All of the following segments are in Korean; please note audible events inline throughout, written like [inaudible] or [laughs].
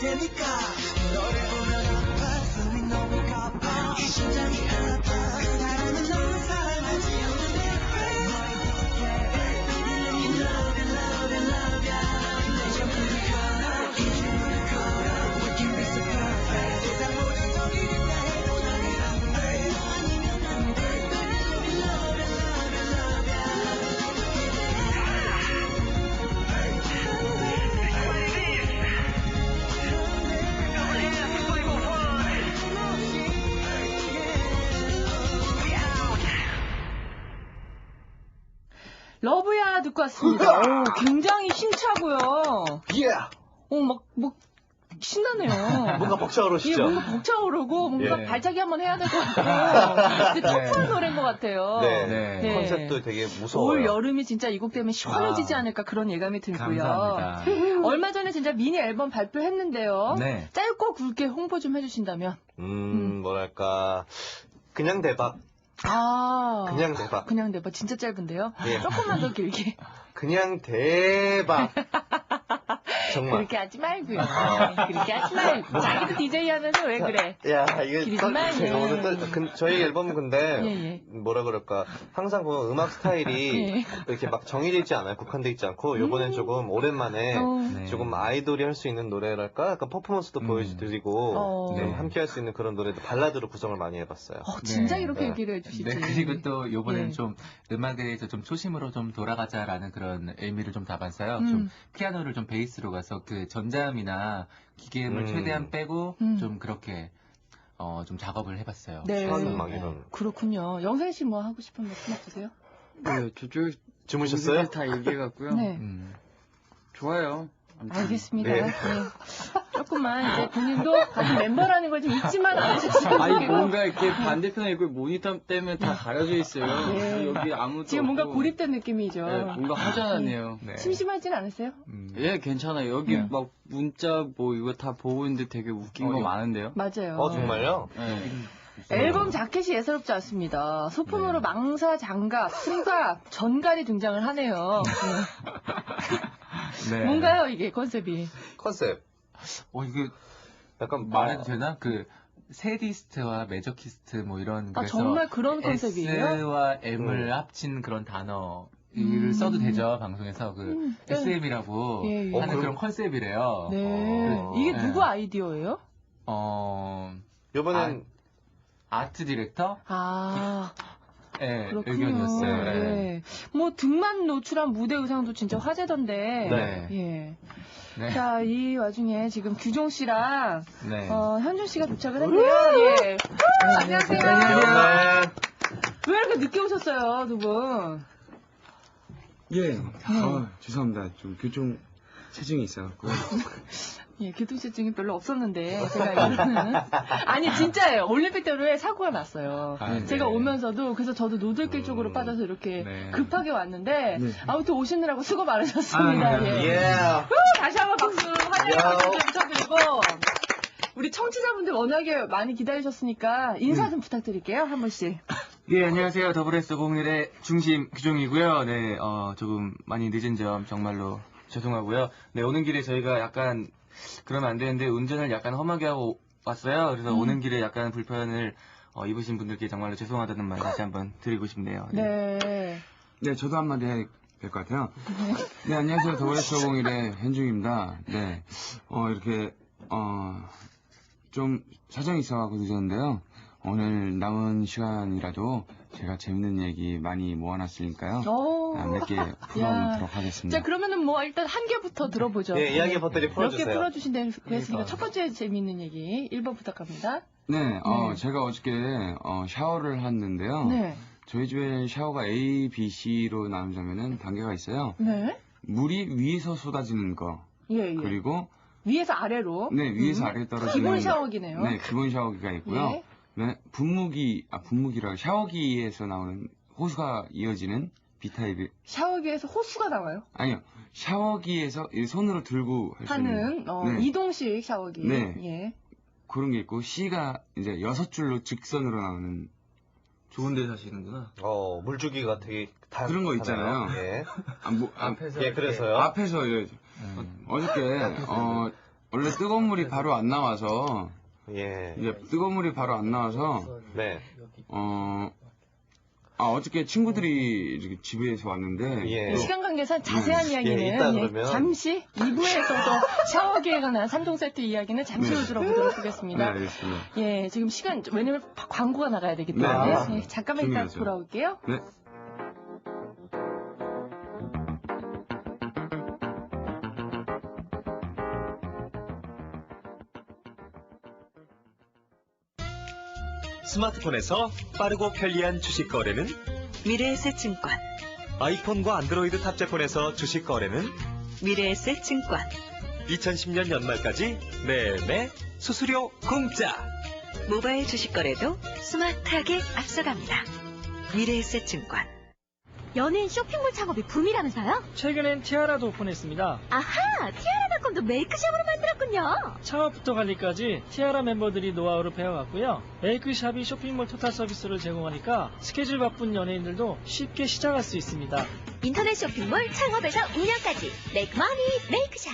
테니 러브야 듣고 왔습니다. [laughs] 오, 굉장히 힘차고요. 예! 오, 막, 뭐, 신나네요. 뭔가 벅차오르시죠? 뭔가 벅차오르고 뭔가 예. 발차기 한번 해야 될 것 같고 근데 터프한 네. 노래인 것 같아요. 네. 네. 컨셉도 되게 무서워요. 올 여름이 진짜 이 곡 때문에 시원해지지 아. 않을까 그런 예감이 들고요. 감사합니다. 얼마 전에 진짜 미니 앨범 발표했는데요. 네. 짧고 굵게 홍보 좀 해주신다면. 음, 뭐랄까. 그냥 대박. 아. 그냥 대박. 그냥 대박 진짜 짧은데요. 예. 조금만 더 길게. 그냥 대박. [laughs] 정말. 그렇게 하지 말고요. 그렇게 하지 말고. 자기도 DJ 하면서 왜 그래? 야, 길지만, 또- 제가 예. 오늘 또 근- 저희 앨범은 근데 예, 예. 뭐라 그럴까 항상 보면 음악 스타일이 [laughs] 예. 이렇게 막 정해져 있지 않아요. 국한돼 있지 않고 요번엔 조금 오랜만에 어. 네. 조금 아이돌이 할 수 있는 노래랄까 약간 퍼포먼스도 음. 보여드리고 어. 좀 네. 함께 할 수 있는 그런 노래도 발라드로 구성을 많이 해봤어요. 어, 진짜 네. 이렇게 네. 얘기를 해주시지. 네, 그리고 또 요번엔 예. 좀 음악에 대해서 좀 초심으로 좀 돌아가자라는 그런 의미를 좀 담았어요. 음. 좀 피아노를 좀 베이스로 가서 그 전자음이나 기계음을 음. 최대한 빼고 음. 좀 그렇게 어, 좀 작업을 해봤어요. 네. 막 이런 그렇군요. 영생 씨뭐 하고 싶은 말씀 없으세요? 네, 저쪽 주무셨어요? 다 얘기해갖고요. 네. 음. 좋아요. 아무튼. 알겠습니다. 네. 네. 조금만 이제 본인도 같은 멤버라는 걸 좀 잊지만 않으셨으면 아니 좋겠고. 뭔가 이렇게 반대편에 있고 모니터 때문에 다 가려져 있어요. 네. 여기 아무도 지금 뭔가 없고. 고립된 느낌이죠. 네, 뭔가 허전하네요. 네. 심심하진 않으세요? 음. 예, 괜찮아요. 여기 음. 막 문자 뭐 이거 다 보고 있는데 되게 웃긴 어, 거 예. 많은데요. 맞아요. 어 정말요? 네. 앨범 자켓이 예사롭지 않습니다. 소품으로 네. 망사, 장갑, 승갑, 전갈이 등장을 하네요. [laughs] 네. 네. 뭔가요 이게 컨셉이? 컨셉 어, 이거 약간 말해도 어, 되나? 그 세디스트와 메저키스트 뭐 이런 아 그래서 정말 그런 컨셉이에요? S와 M을 음. 합친 그런 단어 음. 를 써도 되죠 방송에서 그 음, 네. SM이라고 예, 예. 하는 어, 그런 컨셉이래요. 네. 어. 이게 네. 누구 아이디어예요? 어 요번엔 아트 디렉터 아 의 그렇군요. 의견이었어요. 네. 예. 뭐 등만 노출한 무대 의상도 진짜 화제던데. 네. 예. 네. 자, 이 와중에 지금 규종 씨랑 네. 어, 현준 씨가 도착을 했네요. 예. 안녕하세요. 네. 왜 이렇게 늦게 오셨어요, 두 분? 예. 어, 죄송합니다. 좀 교정 체증이 있어갖고. [laughs] 예, 교통체증이 별로 없었는데 제가 알기로는 아니 진짜예요. 올림픽 때문에 사고가 났어요. 아, 네. 제가 오면서도 그래서 저도 노들길 음, 쪽으로 빠져서 이렇게 네. 급하게 왔는데 네. 아무튼 오시느라고 수고 많으셨습니다. 아, 네. 예. 예. 후, 다시 한번 박수 환영의 야. 박수 좀 쳐드리고 우리 청취자분들 워낙에 많이 기다리셨으니까 인사 좀 부탁드릴게요 한 분씩. 예, 안녕하세요. 더블에스 공일의 중심 규종이고요. 네, 어, 조금 많이 늦은 점 정말로 죄송하고요. 네, 오는 길에 저희가 약간 그러면 안 되는데 운전을 약간 험하게 하고 왔어요. 그래서 음. 오는 길에 약간 불편을 어, 입으신 분들께 정말로 죄송하다는 말 다시 한번 드리고 싶네요. 네. 네. 네, 저도 한마디 해야 될 것 같아요. [laughs] 네, 안녕하세요. 더블에스501의 현중입니다. 네, 어, 이렇게, 어, 좀 사정이 있어가지고 늦었는데요. 오늘 남은 시간이라도 제가 재밌는 얘기 많이 모아놨으니까요. 오. 아, 몇개 [laughs] 풀어보도록 하겠습니다. 자 그러면 뭐 일단 한 개부터 들어보죠. 예, 이야기 버들이 몇개 풀어주세요. 했으니까 그러니까. 첫 번째 재미있는 얘기 1번 부탁합니다. 네, 어, 네. 제가 어저께 어, 샤워를 했는데요. 네. 저희 집에 샤워가 A, B, C로 나누자면은 단계가 있어요. 네. 물이 위에서 쏟아지는 거 예, 예. 그리고 위에서 아래로. 네 위에서 음. 아래 떨어지는 기본 샤워기네요. 네 기본 샤워기가 있고요. 예. 네 분무기 아 분무기라고 샤워기에서 나오는 호수가 이어지는 B 타입이 샤워기에서 호수가 나와요. 아니요 샤워기에서 이 손으로 들고 할 수 있는 하는 어, 네. 이동식 샤워기. 네. 예. 그런 게 있고 C가 이제 여섯 줄로 직선으로 나오는 좋은 데 사시는구나. 어, 물주기가 되게 다 그런 거 있잖아요. 예. 아, 뭐, 아, 앞에서 예, 그래서요. 앞에서 예, 음. 어저께 어 원래 뜨거운 물이 바로 안 나와서 예. 이제 뜨거운 물이 바로 안 나와서 네. 어, 아, 어저께 친구들이 이렇게 집에서 왔는데. 예. 네, 시간 관계상 자세한 예, 이야기는 이따 예, 그러면. 잠시 2부에서도 샤워기에 관한 3종 세트 이야기는 잠시 후 네. 들어보도록 네, 하겠습니다. 알겠습니다. 예, 지금 시간, 왜냐면 광고가 나가야 되기 네, 때문에. 아, 예, 잠깐만 이따 중요하죠. 돌아올게요. 네. 스마트폰에서 빠르고 편리한 주식 거래는 미래에셋증권, 아이폰과 안드로이드 탑재폰에서 주식 거래는 미래에셋증권, 2010년 연말까지 내내 수수료 공짜. 모바일 주식 거래도 스마트하게 앞서갑니다. 미래에셋증권. 연예인 쇼핑몰 창업이 붐이라면서요? 최근엔 티아라도 오픈했습니다. 아하! 티아라닷컴도 메이크샵으로 만 들었군요. 창업부터 관리까지 티아라 멤버들이 노하우를 배워갔고요. 메이크샵이 쇼핑몰 토탈 서비스를 제공하니까 스케줄 바쁜 연예인들도 쉽게 시작할 수 있습니다. 인터넷 쇼핑몰 창업에서 운영까지 메이크머니 메이크샵.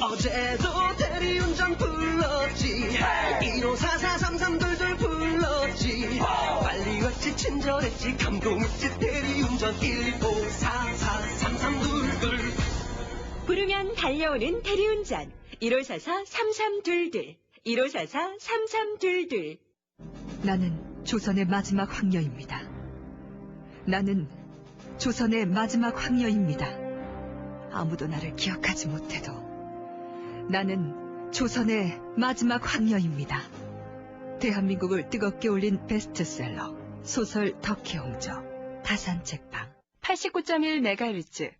어제도 대리운전 불렀지 15443322 불렀지 빨리 왔지 친절했지 감동했지 대리운전 15443322 부르면 달려오는 대리운전 1544-3322 1544-3322 나는 조선의 마지막 황녀입니다. 나는 조선의 마지막 황녀입니다. 아무도 나를 기억하지 못해도 나는 조선의 마지막 황녀입니다. 대한민국을 뜨겁게 올린 베스트셀러 소설 덕혜옹저 다산책방 89.1MHz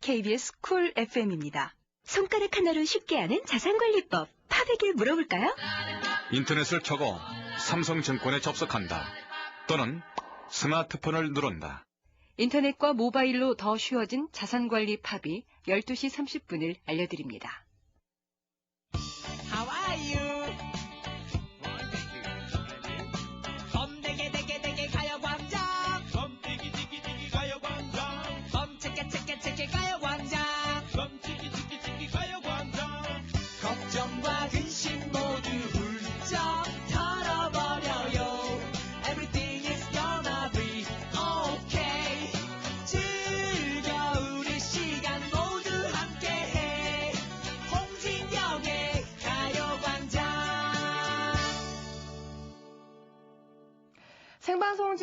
KBS 쿨 FM입니다. 손가락 하나로 쉽게 하는 자산관리법 팝에게 물어볼까요? 인터넷을 켜고 삼성증권에 접속한다. 또는 스마트폰을 누른다. 인터넷과 모바일로 더 쉬워진 자산관리 팝이 12시 30분을 알려드립니다.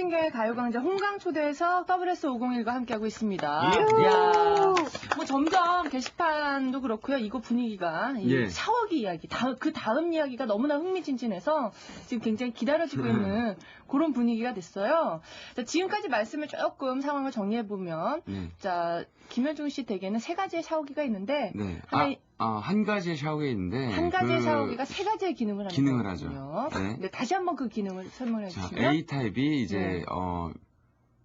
진경의 가요광장 홍강초대에서 WS501과 함께하고 있습니다. 예. 이야, 뭐 점점 게시판도 그렇고요. 이거 분위기가 이 예. 샤워기 이야기, 다, 그 다음 이야기가 너무나 흥미진진해서 지금 굉장히 기다려지고 있는 그런 분위기가 됐어요. 자, 지금까지 말씀을 조금 상황을 정리해 보면, 네. 자 김현중 씨 댁에는 세 가지의 샤워기가 있는데 네. 하나의- 아, 아, 한 가지의 샤워기가 있는데. 한 가지의 그- 샤워기가 세 가지의 기능을 하는 기능을 하죠. 네. 네, 다시 한번 그 기능을 설명해 자, 주시면. A타입이 이제, 네. 어,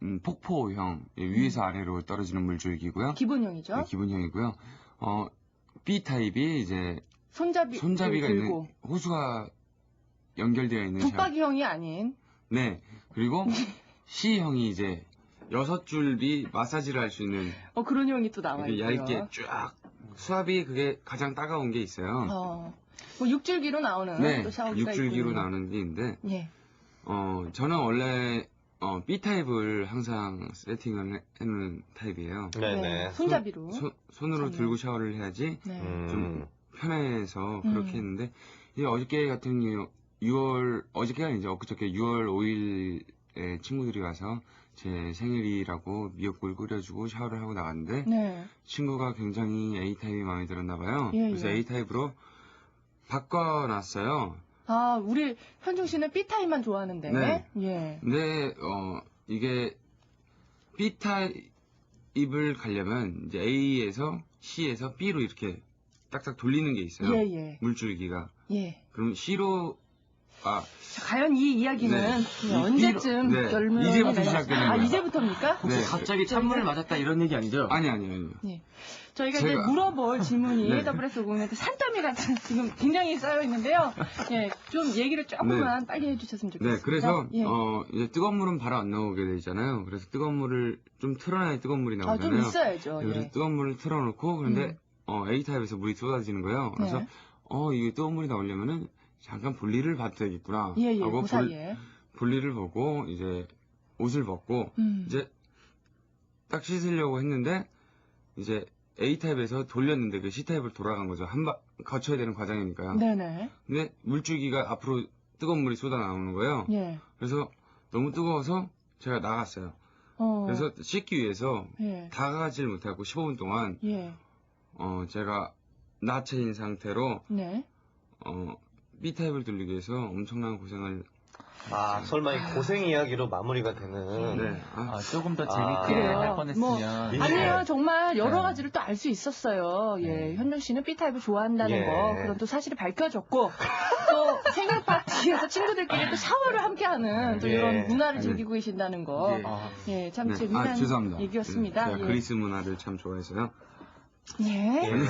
음, 폭포형, 예, 위에서 아래로 떨어지는 물줄기고요. 기본형이죠. 네, 기본형이고요. 어, B타입이 이제 손잡이 손잡이가 들고. 있는 호수가 연결되어 있는. 붙박이형이 아닌 네. 그리고 [laughs] C형이 이제 여섯 줄이 마사지를 할 수 있는 어 그런 형이 또 나와 이렇게 있고요. 얇게 쫙 수압이 그게 가장 따가운 게 있어요. 어, 뭐 육줄기로 나오는 네. 또 샤워기가 육줄기로 있군요. 나오는 게 있는데 예. 어, 저는 원래 어, B 타입을 항상 세팅을 해- 해놓은 타입이에요. 네네. 손잡이로. 손, 손으로 손으로. 들고 샤워를 해야지 네. 음. 좀 편해서 음. 그렇게 했는데 이 어저께 같은 경우 6월 어저께가 아니죠 엊그저께 6월 5일에 친구들이 와서 제 생일이라고 미역국을 끓여주고 샤워를 하고 나갔는데 네. 친구가 굉장히 A 타입이 마음에 들었나 봐요. 예, 그래서 예. A 타입으로 바꿔놨어요. 아 우리 현중 씨는 B 타입만 좋아하는데. 네. 예. 근데 어 이게 B 타입을 가려면 이제 A에서 C에서 B로 이렇게 딱딱 돌리는 게 있어요. 예, 예. 물줄기가. 예. 그럼 C로 아 자, 과연 이 이야기는 네. 예, 이- 언제쯤 네. 결론이 이제부터 시작되는 아 거예요. 이제부터입니까? 네. 갑자기 찬물을 맞았다 이런 얘기 아니죠? 아니 아니 아니. 저희가 이제 제가- 물어볼 질문이 [laughs] 네. WS 공연한테 산더미 같은 [laughs] 지금 굉장히 쌓여 있는데요. 예, 좀 얘기를 조금만 빨리 해주셨으면 좋겠습니다. 네, 그래서 예. 어 이제 뜨거운 물은 바로 안 나오게 되잖아요. 그래서 뜨거운 물을 좀 틀어놔야 뜨거운 물이 아, 좀 나오잖아요. 있어야죠. 네, 그래서 예. 뜨거운 물을 틀어놓고 그런데 음. 어 A 타입에서 물이 쏟아지는 거예요. 그래서 네. 어, 이게 뜨거운 물이 나오려면은 잠깐 볼일을 봐도 되겠구나. 예, 예, 하고 그 볼, 사이에. 볼 일을 보고 이제 옷을 벗고 음. 이제 딱 씻으려고 했는데 이제 A타입에서 돌렸는데 그 C타입을 돌아간 거죠. 한번 거쳐야 되는 과정이니까요. 네네. 근데 물줄기가 앞으로 뜨거운 물이 쏟아 나오는 거예요. 예. 그래서 너무 뜨거워서 제가 나갔어요. 어. 그래서 씻기 위해서 예. 다가가질 못하고 15분 동안 예. 어 제가 나체인 상태로 네. 어 B타입을 돌리기 위해서 엄청난 고생을 아, 설마 이 고생 이야기로 마무리가 되는. 네. 아, 조금 더 아, 재밌게 그래요. 할 뻔했으면. 예. 아니요, 정말 여러 네. 가지를 또 알 수 있었어요. 예, 현정 씨는 B타입을 좋아한다는 예. 거, 그런 또 사실이 밝혀졌고, 또 [laughs] 생일 파티에서 친구들끼리 또 샤워를 함께하는 또 예. 이런 문화를 아니, 즐기고 계신다는 거, 예. 아, 예, 참 네. 재미난 아, 죄송합니다. 얘기였습니다. 네, 제가 예. 그리스 문화를 참 좋아해서요. 예. 예.